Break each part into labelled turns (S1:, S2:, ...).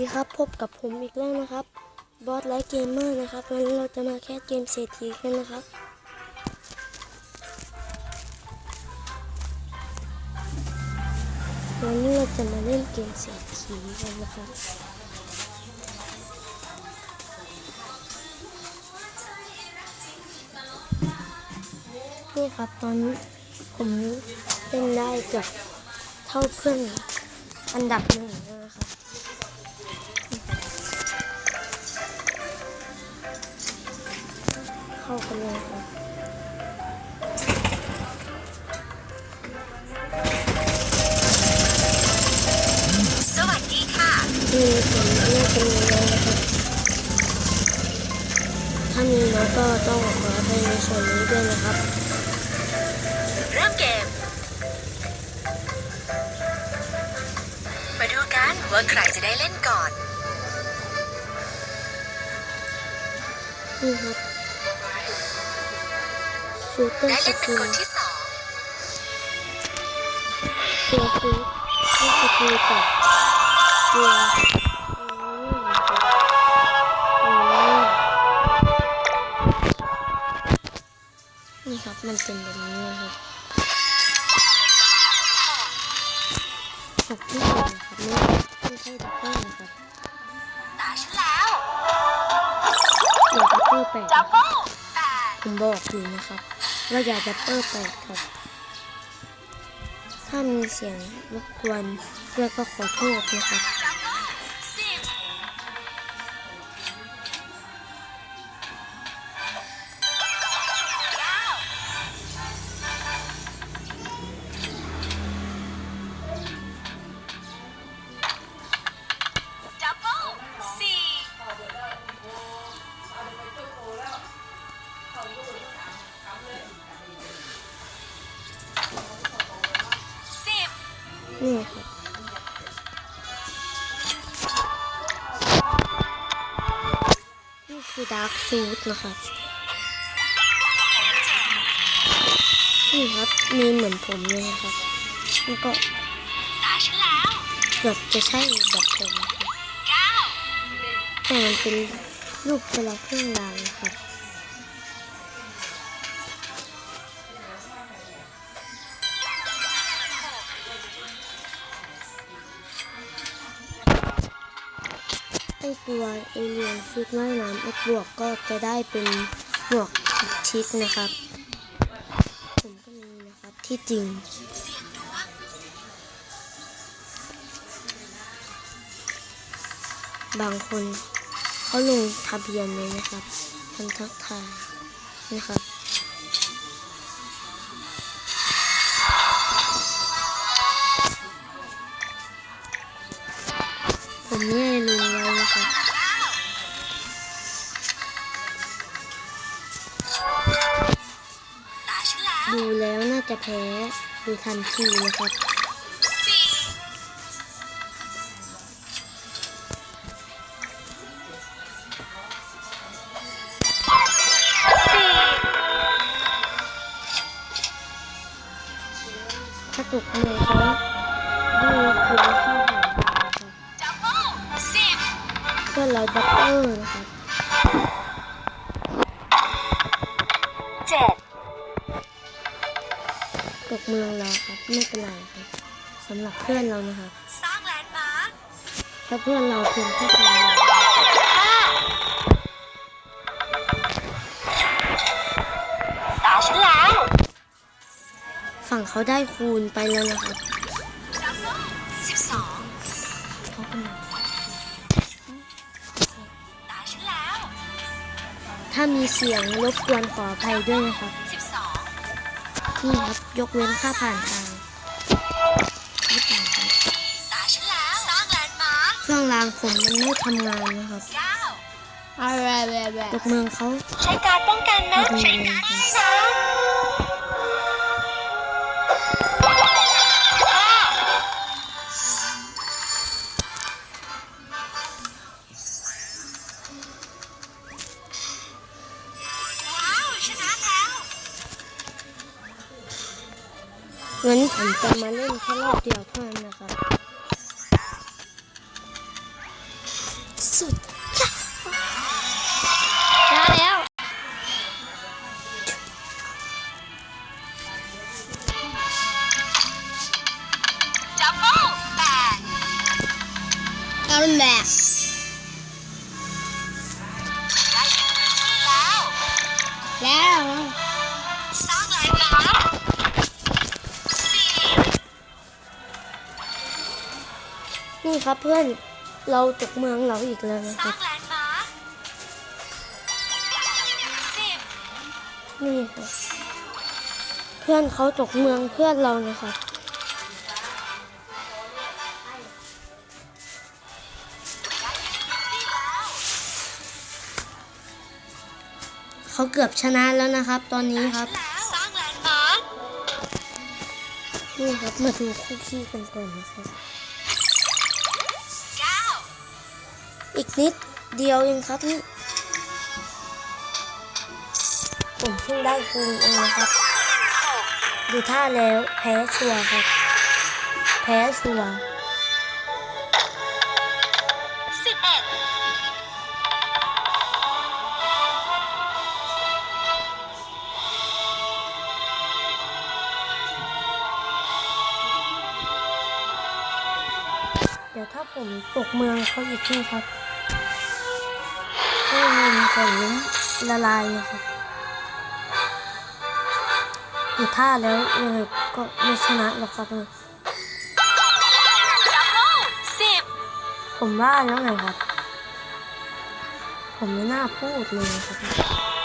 S1: ดีครับพบกับผมอีกแล้วนะครับบอสไลท์เกมเมอร์นะครับวันนี้เราจะมาแค่เกมเศรษฐีกันนะครับ วันนี้เราจะมาเล่นเกมเศรษฐีกันนะครับนี่ครับตอนนี้ผมเล่นได้กับเท่าเพื่อนอันดับหนึ่ง เข้ากันเลยครับ
S2: สวัสดีค่ะ
S1: นี่ผมเลือกเป็นเลยนะครับถ้ามีน้อยก็ต้องขอไปในส่วนนี้ด้วยนะครับ
S2: เริ่มเกม มาดูกันว่าใครจะได้เล่นก่อน
S1: นี่ครับ ชูเตอ
S2: ได้
S1: ร์ส
S2: เล่นเป็น
S1: กิ
S2: ค
S1: ล
S2: นที่สอง
S1: ตัวฟูนี่สกิลกับตัวนี่ครับมันเป็นแบบนี้ครับหกที่สุดนะครับไม่ใช่ดับเบิลนะครับ
S2: ตาฉันแล้ว
S1: อย่าดับเบิลแปด
S2: ดั
S1: นะ
S2: บ
S1: ครับ
S2: เบิลแปด
S1: ผมบอกอยู่นะครับ ว่าอย่าดับเบิลแปครับ ถ้ามีเสียงรบกวนเพื่อก็ขอโทษนะครับ คือดาร์กซูดนะครับนี่ครับมีเหมือนผมเลยนะครับแล้วก็
S2: แล้ว
S1: เกือบจะใช่แบบผมน
S2: กา
S1: แต่มันเป็นรูปคนละเครื่องรางนะครับ ตัวเอเลียนชุดว่ายน้ำไอ้บวกก็จะได้เป็นหมวกชิคนะครับ ผมก็มีนะครับที่จริง บางคนเขาลงทะเบียนเลยนะครับทันทักทายนะครับผมไม่ได้ ดูแล้วน่าจะแพ้โดยทันทีนะครับ
S2: สี่สี่
S1: ถ้าตกมือเขาด้วยเพียงข้าวหอมนะครับ
S2: ดับเบิลสิบ
S1: เพื่อเราดับเบิลนะครับ ตกเมืองเราครับไม่เป็นไรครับสำหรับเพื่อนเรานะครับ
S2: สร้างแลนด์มาร์ค
S1: ถ้าเพื่อนเราเพียงแค่คนเดียว
S2: ห้าตาฉันแล้ว
S1: ฝั่งเขาได้คูณไปแล้วนะครับ
S2: ดับเบิลสิบสอง
S1: เขาก็มา
S2: ตาฉันแล้ว
S1: ถ้ามีเสียงรบกวนขออภัยด้วยนะครับ
S2: สิบสอง
S1: นี่ครับยกเว้นค่าผ่านทางไม่ต่างกัน
S2: ตาฉันแล้วสร้างแลนด์มาร์ค
S1: เครื่องรางผมมันไม่ทำงานนะครับ
S2: เก้า
S1: ตกเมืองเขา
S2: ใช้การป้องกันนะ
S1: ใช้การ
S2: ได้นะ
S1: งั้นผมจะมาเล่นแค่รอบเดียวเท่านั้นนะครับ สุดยอดได้แล้ว
S2: ดับเบิลแปด
S1: เอาเป็นแบบ
S2: ได้ยึดพื้นที่แล้ว นี่ค
S1: รับเพื่อนเราตกเมืองเราอีกแล้วนะค
S2: รั
S1: บ
S2: นี่ค
S1: รับเพื่อนเขาตกเมืองเพื่อนเรานะครับเขาเกือบชนะแล้วนะครับ ตอนนี้ครับ
S2: มาร์ค
S1: นี่ครับมาดูคู่ขี้กันก่อนนะครับ อีกนิดเดียวเองครับนี่ผมเพิ่งได้คูณเองนะครับ
S2: หก
S1: ดูท่าแล้วแพ้ชัวร์ครับ แพ้ชัวร์
S2: สิบเอ็ด
S1: เดี๋ยวถ้าผมตกเมืองเขาอีกนี่ครับ ก็เงินผมละลายนะครับดูท่าแล้วยังไงก็ไม่ชนะหรอกครับ
S2: ดับเบิลสิบ
S1: ผมว่าแล้วไงครับ ผมไม่น่าพูดเลยครับ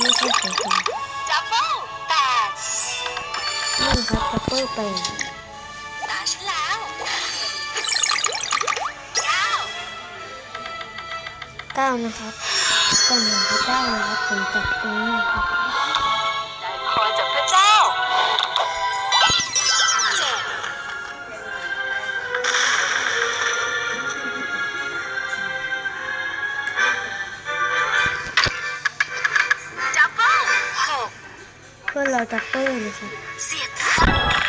S2: ไม่
S1: ใช่ของผม
S2: ดับเบิลแปด
S1: นี่ครับคับเปอร์ไป
S2: ตาฉันแล้วเก้า
S1: เก้านะครับก่อนหนึ่งก็เก้านะครับผมจับตรงนี้นะครับ
S2: พื่
S1: อนเราจับเปอร์นะครับ
S2: เสีย
S1: ครับ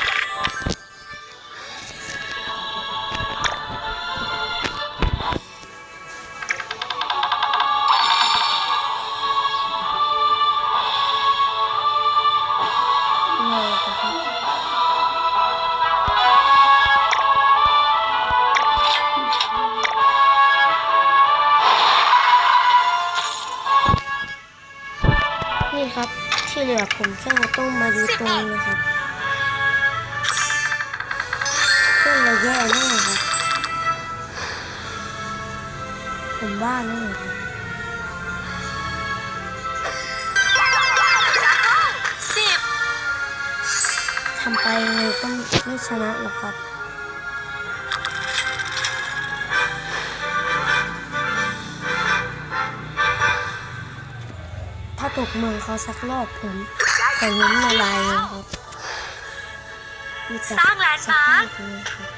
S1: นี่ครับ ที่เหลือผมแค่ต้องมาดูตรงนี้นะครับเพื่อนเราแย่แน่ครับ ผมว่าแน่ครับ
S2: สิบ
S1: ทำไปยังไงก็ไม่ชนะหรอกครับ ตกเมืองเขาสักรอบผมแต่ยิ้มละลายเลยครับมีแต่
S2: สร้างแลนด์มาร์ค
S1: สภาพนี้ครับ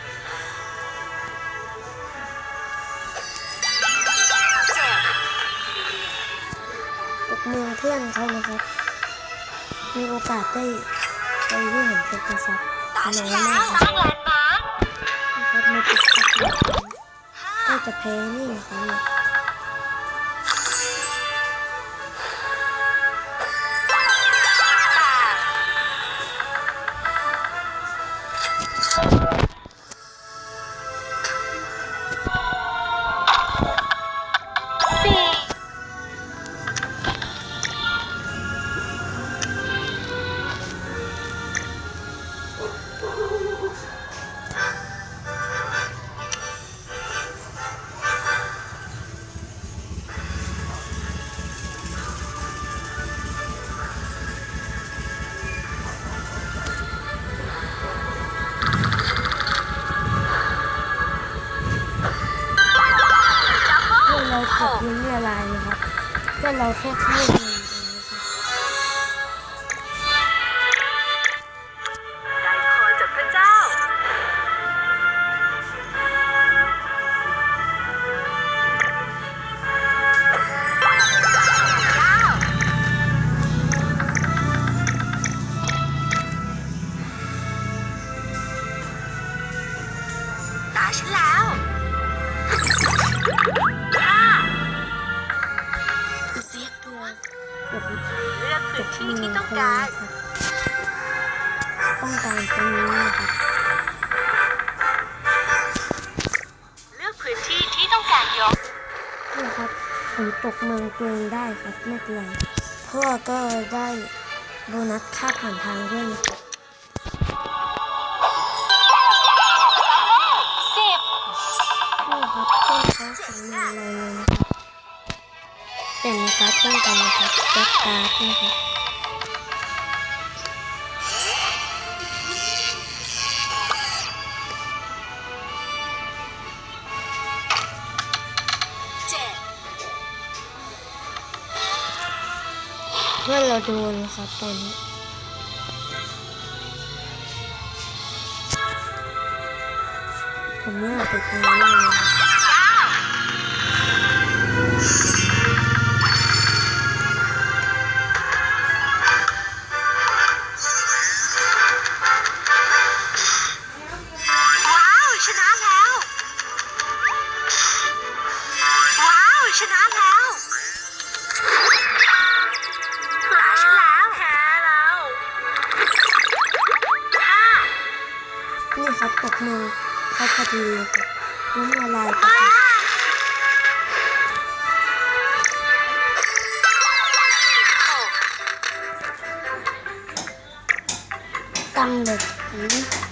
S2: เจ็ด
S1: ตกเมืองเพื่อนเขานะครับ มีโอกาสได้ไปที่เห็นเป็นกษัตริย์
S2: ตา
S1: น้
S2: ฉัน
S1: อย
S2: แล้
S1: มาวก
S2: สร้างแลนด์มาร์ค
S1: นะครับมาติดกับเรา
S2: ห้า
S1: ก็จะแพ้นี่นะครับ เพื่อเราตกยิ้มละลายนะครับเพื่อเราแค่เข้าเฉั
S2: นแล้วห้า
S1: เสียตัวกด
S2: เลือก
S1: ก
S2: พื้น
S1: ด
S2: ที่
S1: มื
S2: ที่
S1: อ
S2: ต้อง
S1: เขา
S2: การ
S1: นะครับต้องการตรงนี้นะครับ
S2: เลือกพื้นที่ที่ต้องการยก
S1: นี่ครับผมตกเมืองตัวเองได้ครับไม่เป็นไรเพราะว่าก็ได้โบนัสค่าผ่านทางด้วยนะครับ ป้องกันนะครับแบ็คการ์ดนะครับ
S2: เพื่
S1: อนเราโดนครับตอนนี้ผมไม่อยากไปตรงนั้นเลย นี่ครับ
S2: ต
S1: กมือเขาพอดีเลยครับน้ำละลายไป
S2: อ้า
S1: ครับตั้งเลย